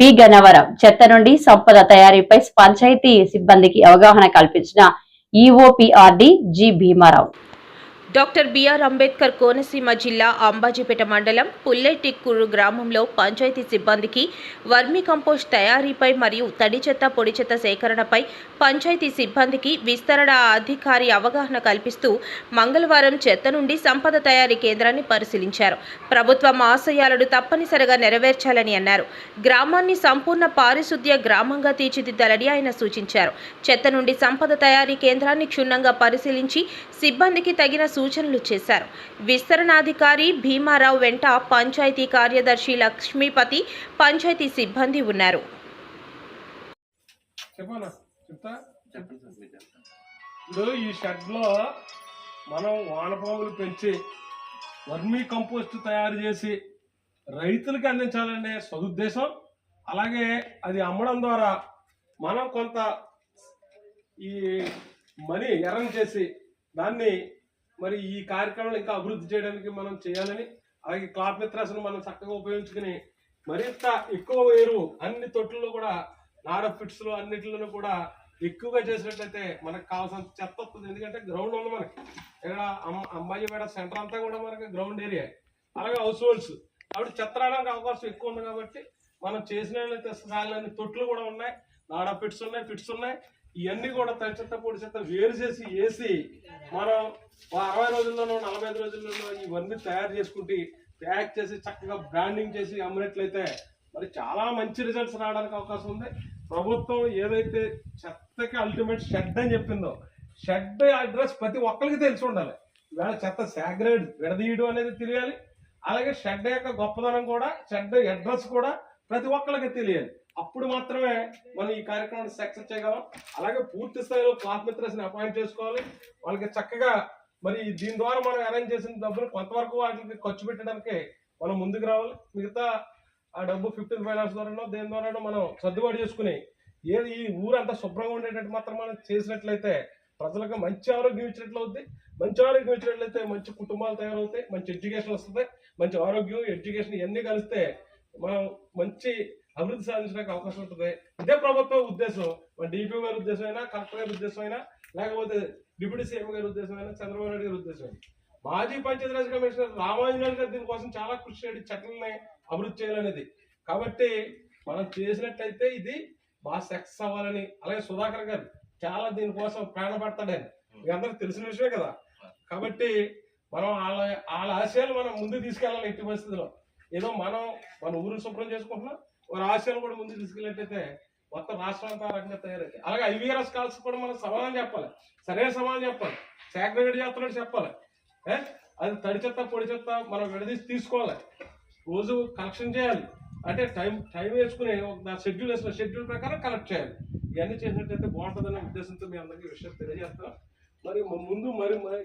P Gannavaram చెత్త నుండి సంపద తయారీపై పంచాయతీ సిబ్బందికి అవగాహన కల్పించిన EOPRD G Bhimarao. Doctor BR Ambedkar Konaseema జిల్లా అంబాజీపేట మండలం పుల్లెటిక్కురు గ్రామంలో పంచాయతీ సిబ్బందికి వర్మీ కంపోస్ట్ తయారీపై మరియు తడి చెత్త పొడి చెత్త సేకరణపై పంచాయతీ సిబ్బందికి విస్తరణ అధికారి అవగాహన కల్పిస్తూ మంగళవారం చెత్త నుండి సంపద తయారీ కేంద్రాన్ని పరిశీలించారు. ప్రభుత్వం ఆశయాలను తప్పనిసరిగా నెరవేర్చాలని అన్నారు. గ్రామాన్ని సంపూర్ణ పారిశుద్ధ్య గ్రామంగా తీర్చిదిద్దాలని ఆయన సూచించారు. చెత్త నుండి సంపద తయారీ కేంద్రాన్ని క్షుణ్ణంగా పరిశీలించి సిబ్బందికి తగిన సూచనలు చేశారు. విస్తరణాధికారి భీమారావు వెంట పంచాయతీ కార్యదర్శి లక్ష్మీపతి పంచాయతీ సిబ్బంది ఉన్నారు. చెప్పనా? ఇప్పుడు ఈ షెడ్లో మనం వానపాములు పెంచి వర్మీ కంపోస్ట్ తయారు చేసి రైతులకి అందించాలనే సదుద్దేశం. అలాగే అది అమ్మడం ద్వారా మనం కొంత ఈ మనీ ఎర్రన్ చేసి దాన్ని మరి ఈ కార్యక్రమాలు ఇంకా అభివృద్ధి చేయడానికి మనం చేయాలని అలాగే క్లాత్ మిత్రాసను మనం చక్కగా ఉపయోగించుకుని మరింత ఎక్కువ ఎరువు అన్ని తొట్టుల్లో కూడా నాడ ఫిట్స్లో అన్నిటిలోనూ కూడా ఎక్కువగా చేసినట్లయితే మనకు కావాల్సిన చెత్త వస్తుంది. ఎందుకంటే గ్రౌండ్ ఉంది మనకి. ఇక్కడ అమ్మ అంబాజీపేట సెంటర్ అంతా కూడా మనకి గ్రౌండ్ ఏరియా అలాగే హౌస్ హోల్డ్స్ కాబట్టి చెత్త రావడానికి అవకాశం ఎక్కువ ఉంది కాబట్టి మనం చేసిన సాలని తొట్లు కూడా ఉన్నాయి నాడ ఫిట్స్ ఉన్నాయి ఫిట్స్ ఉన్నాయి. ఇవన్నీ కూడా తడి చెత్త పొడి చెత్త వేరు చేసి వేసి మనం అరవై రోజుల్లోనో నలభై ఐదు రోజుల్లోనో ఇవన్నీ తయారు చేసుకుంటే ప్యాక్ చేసి చక్కగా బ్రాండింగ్ చేసి అమ్మినట్లయితే మరి చాలా మంచి రిజల్ట్స్ రావడానికి అవకాశం ఉంది. ప్రభుత్వం ఏదైతే చెత్తకి అల్టిమేట్ షెడ్ అని చెప్పిందో షెడ్ అడ్రస్ ప్రతి ఒక్కరికి తెలిసి ఉండాలి. ఇవాళ చెత్త సాగ్రేడ్ విడదీయడం అనేది తెలియాలి. అలాగే షెడ్ యొక్క గొప్పదనం కూడా షెడ్ అడ్రస్ కూడా ప్రతి ఒక్కరికి తెలియాలి. అప్పుడు మాత్రమే మనం ఈ కార్యక్రమాన్ని సక్సెస్ చేయగలం. అలాగే పూర్తి స్థాయిలో క్లాత్ మిత్రస్ని అపాయింట్ చేసుకోవాలి. వాళ్ళకి చక్కగా మరి దీని ద్వారా మనం అరేంజ్ చేసిన డబ్బులు కొంతవరకు వాటికి ఖర్చు పెట్టడానికి మనం ముందుకు రావాలి. మిగతా ఆ డబ్బు ఫిఫ్టీన్ ఫైనాన్స్ ద్వారానో దేని ద్వారానో మనం సర్దుబాటు చేసుకుని ఏది ఈ ఊరంతా శుభ్రంగా ఉండేటట్టు మాత్రం మనం చేసినట్లయితే ప్రజలకు మంచి ఆరోగ్యం ఇచ్చినట్లు అవుద్ది. మంచి ఆరోగ్యం ఇచ్చినట్లయితే మంచి కుటుంబాలు తయారవుతాయి. మంచి ఎడ్యుకేషన్ వస్తుంది. మంచి ఆరోగ్యం ఎడ్యుకేషన్ ఇవన్నీ కలిస్తే మనం మంచి అభివృద్ధి సాధించడానికి అవకాశం ఉంటుంది. ఇదే ప్రభుత్వం ఉద్దేశం. మన డిపి గారి ఉద్దేశం అయినా కలెక్టర్ గారి ఉద్దేశం అయినా లేకపోతే డిప్యూటీ సీఎం గారి ఉద్దేశం అయినా చంద్రబాబు నాయుడు గారి ఉద్దేశం అయినా. మాజీ పంచాయతీరాజ్ కమిషనర్ రామాంజనేయులు గారు దీనికోసం చాలా కృషి చేయడం చట్టాలని అభివృద్ధి చేయాలనేది. కాబట్టి మనం చేసినట్లయితే ఇది బాగా సక్సెస్ అవ్వాలని అలాగే సుధాకర్ గారు చాలా దీనికోసం ప్రాణపడతాడని మీ అందరికి తెలిసిన విషయమే కదా. కాబట్టి మనం వాళ్ళ వాళ్ళ ఆశయాలు మనం ముందుకు తీసుకెళ్ళాలి ఎట్టి పరిస్థితిలో ఏదో మనం మన ఊరు శుభ్రం చేసుకుంటున్నాం వారి ఆశయాలు కూడా ముందు తీసుకెళ్ళినట్టయితే మొత్తం రాష్ట్రం ఆ రకంగా తయారైతే అలాగే ఐవీఆర్ఎస్ కాల్స్ కూడా మనం సమాధానం చెప్పాలి. సరైన సమాధానం చెప్పాలి. సాగ్రిగేట్ చేస్తున్నట్టు చెప్పాలి. ఏ? అది తడి చెత్త పొడి చెత్త మనం విడదీసి తీసుకోవాలి. రోజు కలెక్షన్ చేయాలి. అంటే టైం టైం వేసుకుని ఒక షెడ్యూల్ వేసిన షెడ్యూల్ ప్రకారం కలెక్ట్ చేయాలి. ఇవన్నీ చేసినట్టయితే బాగుంటుందనే ఉద్దేశంతో మీ అందరికీ విషయం తెలియజేస్తాం మరి ముందు మరి మరి